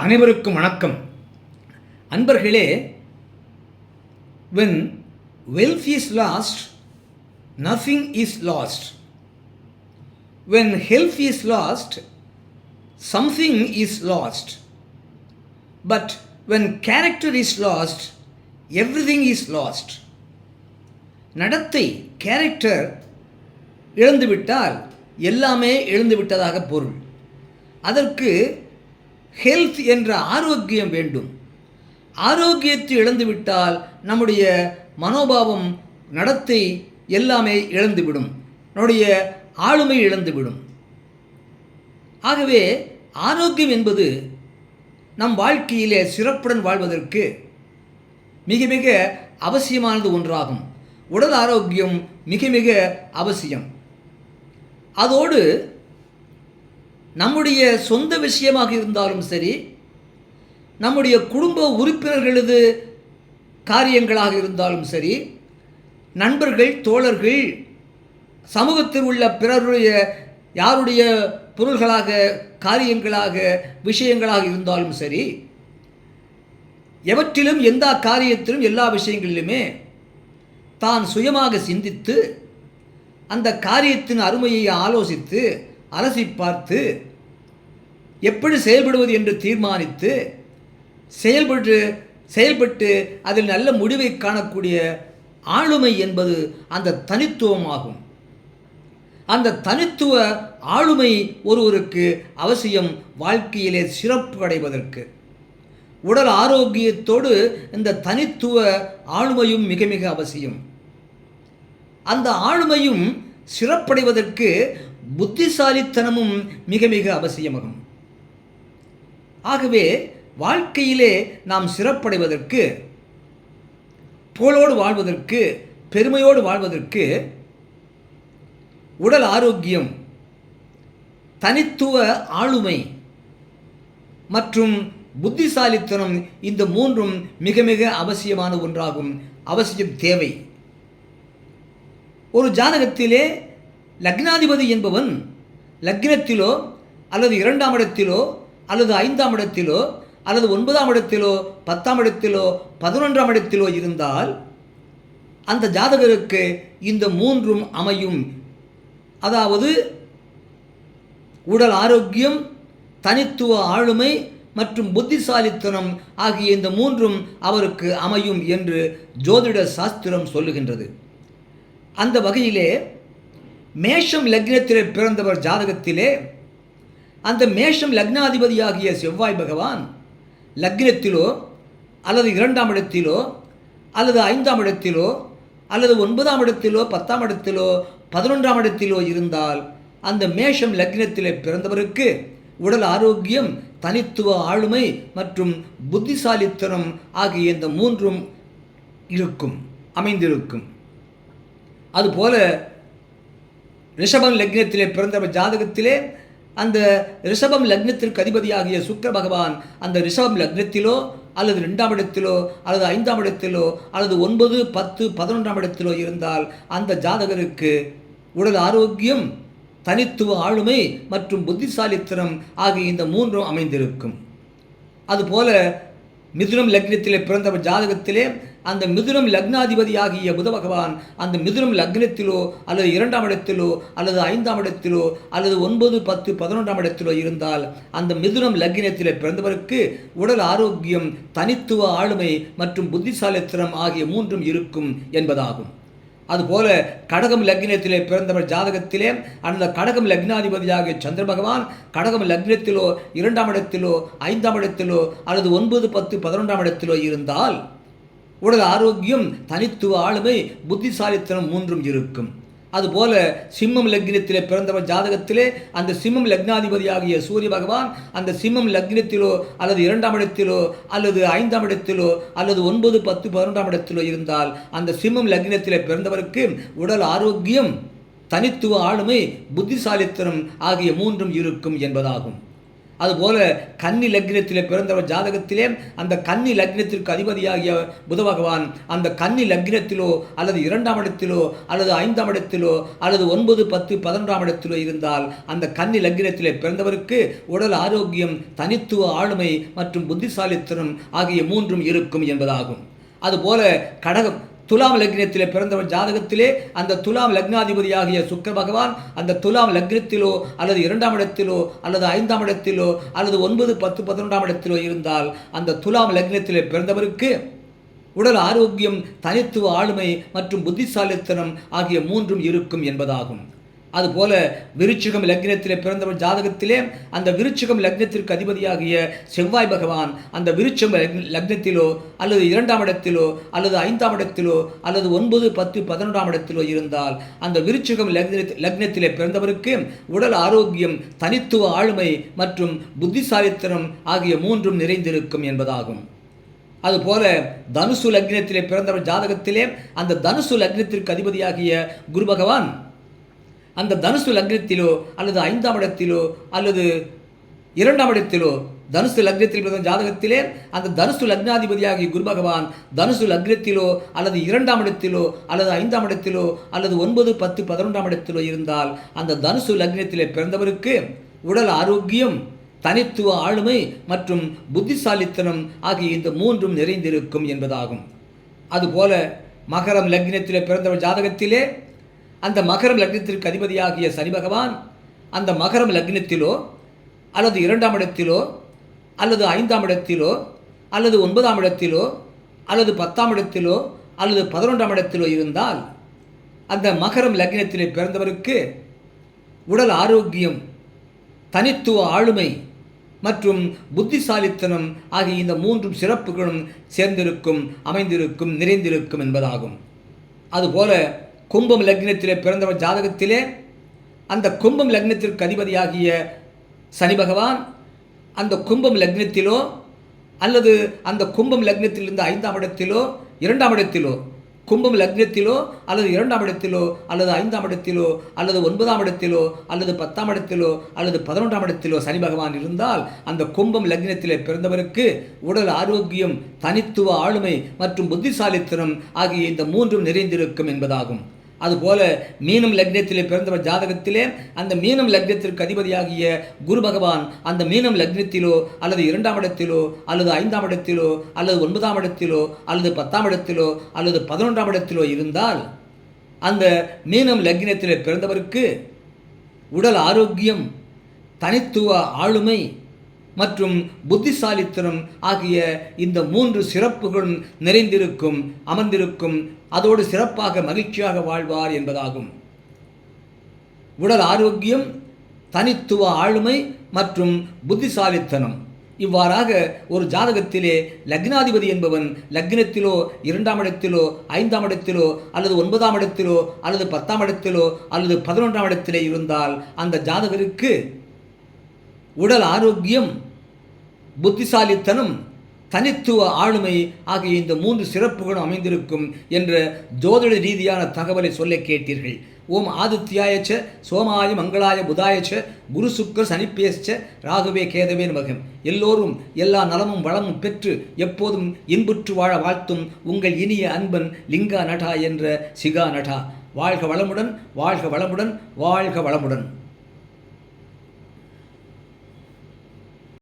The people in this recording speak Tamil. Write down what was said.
அனைவருக்கும் வணக்கம் அன்பர்களே when wealth is lost nothing is lost when health is lost something is lost but when character is lost everything is lost நடத்தை கேரக்டர் இழந்துவிட்டால் எல்லாமே இழந்துவிட்டதாக பொருள் அதற்கு ஹெல்த் என்ற ஆரோக்கியம் வேண்டும். ஆரோக்கியத்தை இழந்துவிட்டால் நம்முடைய மனோபாவம் நடத்தை எல்லாமே இழந்துவிடும். நம்முடைய ஆளுமை இழந்துவிடும். ஆகவே ஆரோக்கியம் என்பது நம் வாழ்க்கையிலே சிறப்புடன் வாழ்வதற்கு மிக மிக அவசியமானது ஒன்றாகும். உடல் ஆரோக்கியம் மிக மிக அவசியம். அதோடு நம்முடைய சொந்த விஷயமாக இருந்தாலும் சரி நம்முடைய குடும்ப உறுப்பினர்களது காரியங்களாக இருந்தாலும் சரி நண்பர்கள் தோழர்கள் சமூகத்தில் உள்ள பிறருடைய யாருடைய பொருள்களாக காரியங்களாக விஷயங்களாக இருந்தாலும் சரி எவற்றிலும் எந்த காரியத்திலும் எல்லா விஷயங்களிலுமே தான் சுயமாக சிந்தித்து அந்த காரியத்தின் அருமையை ஆலோசித்து அலசி பார்த்து எப்படி செயல்படுவது என்று தீர்மானித்து செயல்பட்டு செயல்பட்டு அதில் நல்ல முடிவை காணக்கூடிய ஆளுமை என்பது அந்த தனித்துவமாகும். அந்த தனித்துவ ஆளுமை ஒருவருக்கு அவசியம் வாழ்க்கையிலே சிறப்பு அடைவதற்கு. உடல் ஆரோக்கியத்தோடு இந்த தனித்துவ ஆளுமையும் மிக மிக அவசியம். அந்த ஆளுமையும் சிறப்படைவதற்கு புத்திசாலித்தனமும் மிக மிக அவசியமாகும். ஆகவே வாழ்க்கையிலே நாம் சிறப்படைவதற்கு புகழோடு வாழ்வதற்கு பெருமையோடு வாழ்வதற்கு உடல் ஆரோக்கியம் தனித்துவ ஆளுமை மற்றும் புத்திசாலித்தனம் இந்த மூன்றும் மிக மிக அவசியமான ஒன்றாகும். அவசியம் தேவை. ஒரு ஜாதகத்திலே லக்னாதிபதி என்பவன் லக்னத்திலோ அல்லது இரண்டாம் இடத்திலோ அல்லது ஐந்தாம் இடத்திலோ அல்லது ஒன்பதாம் இடத்திலோ பத்தாம் இடத்திலோ பதினொன்றாம் இடத்திலோ இருந்தால் அந்த ஜாதகருக்கு இந்த மூன்றும் அமையும். அதாவது உடல் ஆரோக்கியம் தனித்துவ ஆளுமை மற்றும் புத்திசாலித்தனம் ஆகிய இந்த மூன்றும் அவருக்கு அமையும் என்று ஜோதிட சாஸ்திரம் சொல்லுகின்றது. அந்த வகையிலே மேஷம் லக்னத்திலே பிறந்தவர் ஜாதகத்திலே அந்த மேஷம் லக்னாதிபதியாகிய செவ்வாய் பகவான் லக்னத்திலோ அல்லது இரண்டாம் இடத்திலோ அல்லது ஐந்தாம் இடத்திலோ அல்லது ஒன்பதாம் இடத்திலோ பத்தாம் இடத்திலோ பதினொன்றாம் இடத்திலோ இருந்தால் அந்த மேஷம் லக்னத்திலே பிறந்தவருக்கு உடல் ஆரோக்கியம் தனித்துவ ஆளுமை மற்றும் புத்திசாலித்தனம் ஆகிய இந்த மூன்றும் இருக்கும் அமைந்திருக்கும். அதுபோல ரிஷபம் லக்னத்திலே பிறந்தவர் ஜாதகத்திலே அந்த ரிஷபம் லக்னத்திற்கு அதிபதியாகிய சுக்கர பகவான் அந்த ரிஷபம் லக்னத்திலோ அல்லது ரெண்டாம் இடத்திலோ அல்லது ஐந்தாம் இடத்திலோ அல்லது ஒன்பது பத்து பதினொன்றாம் இடத்திலோ இருந்தால் அந்த ஜாதகருக்கு உடல் ஆரோக்கியம் தனித்துவ ஆளுமை மற்றும் புத்திசாலித்தனம் ஆகிய இந்த மூன்றும் அமைந்திருக்கும். அதுபோல மிதுனம் லக்னத்திலே பிறந்தவர் ஜாதகத்திலே அந்த மிதுனம் லக்னாதிபதி ஆகிய புத பகவான் அந்த மிதுனம் லக்னத்திலோ அல்லது இரண்டாம் இடத்திலோ அல்லது ஐந்தாம் இடத்திலோ அல்லது ஒன்பது பத்து பதினொன்றாம் இடத்திலோ இருந்தால் அந்த மிதுனம் லக்னத்தில் பிறந்தவருக்கு உடல் ஆரோக்கியம் தனித்துவ ஆளுமை மற்றும் புத்திசாலித்தனம் ஆகிய மூன்றும் இருக்கும் என்பதாகும். அதுபோல கடகம் லக்னத்திலே பிறந்தவர் ஜாதகத்திலே அந்த கடகம் லக்னாதிபதியாகிய சந்திர பகவான் கடகம் லக்னத்திலோ இரண்டாம் இடத்திலோ ஐந்தாம் இடத்திலோ அல்லது ஒன்பது பத்து பதினொன்றாம் இடத்திலோ இருந்தால் உடல் ஆரோக்கியம் தனித்துவ ஆளுமை புத்திசாலித்தனம் மூன்றும் இருக்கும். அதுபோல சிம்மம் லக்னத்திலே பிறந்தவர் ஜாதகத்திலே அந்த சிம்மம் லக்னாதிபதியாகிய சூரிய பகவான் அந்த சிம்மம் லக்னத்திலோ அல்லது இரண்டாம் இடத்திலோ அல்லது ஐந்தாம் இடத்திலோ அல்லது ஒன்பது பத்து பதினொன்றாம் இடத்திலோ இருந்தால் அந்த சிம்மம் லக்னத்திலே பிறந்தவருக்கு உடல் ஆரோக்கியம் தனித்துவ ஆளுமை புத்திசாலித்தனம் ஆகிய மூன்றும் இருக்கும் என்பதாகும். அதுபோல கன்னி லக்னத்திலே பிறந்தவர் ஜாதகத்திலே அந்த கன்னி லக்னத்திற்கு அதிபதியாகிய புத பகவான் அந்த கன்னி லக்னத்திலோ அல்லது இரண்டாம் இடத்திலோ அல்லது ஐந்தாம் இடத்திலோ அல்லது ஒன்பது பத்து பதினொன்றாம் இடத்திலோ இருந்தால் அந்த கன்னி லக்னத்திலே பிறந்தவருக்கு உடல் ஆரோக்கியம் தனித்துவ ஆளுமை மற்றும் புத்திசாலித்தனம் ஆகிய மூன்றும் இருக்கும் என்பதாகும். அதுபோல கடகம் துலாம் லக்னத்திலே பிறந்தவர் ஜாதகத்திலே அந்த துலாம் லக்னாதிபதியாகிய சுக்கர பகவான் அந்த துலாம் லக்னத்திலோ அல்லது இரண்டாம் இடத்திலோ அல்லது ஐந்தாம் இடத்திலோ அல்லது ஒன்பது பத்து பதினொன்றாம் இடத்திலோ இருந்தால் அந்த துலாம் லக்னத்திலே பிறந்தவருக்கு உடல் ஆரோக்கியம் தனித்துவ ஆளுமை மற்றும் புத்திசாலித்தனம் ஆகிய மூன்றும் இருக்கும் என்பதாகும். அதுபோல விருச்சிகம் லக்னத்திலே பிறந்தவர் ஜாதகத்திலே அந்த விருச்சிகம் லக்னத்திற்கு அதிபதியாகிய செவ்வாய் பகவான் அந்த விருச்சம் லக்னத்திலோ அல்லது இரண்டாம் இடத்திலோ அல்லது ஐந்தாம் இடத்திலோ அல்லது ஒன்பது பத்து பதினொன்றாம் இடத்திலோ இருந்தால் அந்த விருச்சிகம் லக்ன லக்னத்திலே பிறந்தவருக்கு உடல் ஆரோக்கியம் தனித்துவ ஆளுமை மற்றும் புத்திசாலித்தனம் ஆகிய மூன்றும் நிறைந்திருக்கும் என்பதாகும். அதுபோல தனுசு லக்னத்திலே பிறந்தவர் ஜாதகத்திலே அந்த தனுசு லக்னத்திற்கு அதிபதியாகிய குரு பகவான் அந்த தனுசு லக்னத்திலோ அல்லது ஐந்தாம் இடத்திலோ அல்லது இரண்டாம் இடத்திலோ தனுசு லக்னத்தில் பிறந்த ஜாதகத்திலே அந்த தனுசு லக்னாதிபதியாகிய குரு பகவான் தனுசு லக்னத்திலோ அல்லது இரண்டாம் இடத்திலோ அல்லது ஐந்தாம் இடத்திலோ அல்லது ஒன்பது பத்து பதினொன்றாம் இடத்திலோ இருந்தால் அந்த தனுசு லக்னத்திலே பிறந்தவருக்கு உடல் ஆரோக்கியம் தனித்துவ ஆளுமை மற்றும் புத்திசாலித்தனம் ஆகிய இந்த மூன்றும் நிறைந்திருக்கும் என்பதாகும். அதுபோல மகரம் லக்னத்திலே பிறந்தவர் ஜாதகத்திலே அந்த மகரம் லக்னத்திற்கு அதிபதியாகிய சனி பகவான் அந்த மகரம் லக்னத்திலோ அல்லது இரண்டாம் இடத்திலோ அல்லது ஐந்தாம் இடத்திலோ அல்லது ஒன்பதாம் இடத்திலோ அல்லது பத்தாம் இடத்திலோ அல்லது பதினொன்றாம் இடத்திலோ இருந்தால் அந்த மகரம் லக்னத்திலே பிறந்தவருக்கு உடல் ஆரோக்கியம் தனித்துவ ஆளுமை மற்றும் புத்திசாலித்தனம் ஆகிய இந்த மூன்றும் சிறப்புகளும் சேர்ந்திருக்கும் அமைந்திருக்கும் நிறைந்திருக்கும் என்பதாகும். அதுபோல கும்பம் லக்னத்திலே பிறந்தவர் ஜாதகத்திலே அந்த கும்பம் லக்னத்திற்கு அதிபதியாகிய சனி பகவான் அந்த கும்பம் லக்னத்திலோ அல்லது அந்த கும்பம் லக்னத்திலிருந்து ஐந்தாம் இடத்திலோ இரண்டாம் இடத்திலோ கும்பம் லக்னத்திலோ அல்லது இரண்டாம் இடத்திலோ அல்லது ஐந்தாம் இடத்திலோ அல்லது ஒன்பதாம் இடத்திலோ அல்லது பத்தாம் இடத்திலோ அல்லது பதினொன்றாம் இடத்திலோ சனி பகவான் இருந்தால் அந்த கும்பம் லக்னத்திலே பிறந்தவருக்கு உடல் ஆரோக்கியம் தனித்துவ ஆளுமை மற்றும் புத்திசாலித்தனம் ஆகிய இந்த மூன்றும் நிறைந்திருக்கும் என்பதாகும். அதுபோல மீனம் லக்னத்திலே பிறந்தவர் ஜாதகத்திலே அந்த மீனம் லக்னத்திற்கு அதிபதியாகிய குரு பகவான் அந்த மீனம் லக்னத்திலோ அல்லது இரண்டாம் இடத்திலோ அல்லது ஐந்தாம் இடத்திலோ அல்லது ஒன்பதாம் இடத்திலோ அல்லது பத்தாம் இடத்திலோ அல்லது பதினொன்றாம் இடத்திலோ இருந்தால் அந்த மீனம் லக்னத்திலே பிறந்தவருக்கு உடல் ஆரோக்கியம் தனித்துவ ஆளுமை மற்றும் புத்திசாலித்தனம் ஆகிய இந்த மூன்று சிறப்புகளும் நிறைந்திருக்கும் அமர்ந்திருக்கும் அதோடு சிறப்பாக மகிழ்ச்சியாக வாழ்வார் என்பதாகும். உடல் ஆரோக்கியம் தனித்துவ ஆளுமை மற்றும் புத்திசாலித்தனம். இவ்வாறாக ஒரு ஜாதகத்திலே லக்னாதிபதி என்பவன் லக்னத்திலோ இரண்டாம் இடத்திலோ ஐந்தாம் இடத்திலோ அல்லது ஒன்பதாம் இடத்திலோ அல்லது பத்தாம் இடத்திலோ அல்லது பதினொன்றாம் இடத்திலே இருந்தால் அந்த ஜாதகருக்கு உடல் ஆரோக்கியம் புத்திசாலித்தனம் தனித்துவ ஆளுமை ஆகிய இந்த மூன்று சிறப்புகளும் அமைந்திருக்கும் என்ற ஜோதிட ரீதியான தகவலை சொல்ல கேட்டீர்கள். ஓம் ஆதித்யாயச்ச சோமாய மங்களாய புதாயச்ச குரு சுக்கர் சனிப்பேச்ச ராகவே கேதவே மகம் எல்லோரும் எல்லா நலமும் வளமும் பெற்று எப்போதும் இன்புற்று வாழ வாழ்த்தும் உங்கள் இனிய அன்பன் லிங்கா நடா என்ற சிகா நடா வாழ்க வளமுடன் வாழ்க வளமுடன் வாழ்க வளமுடன்.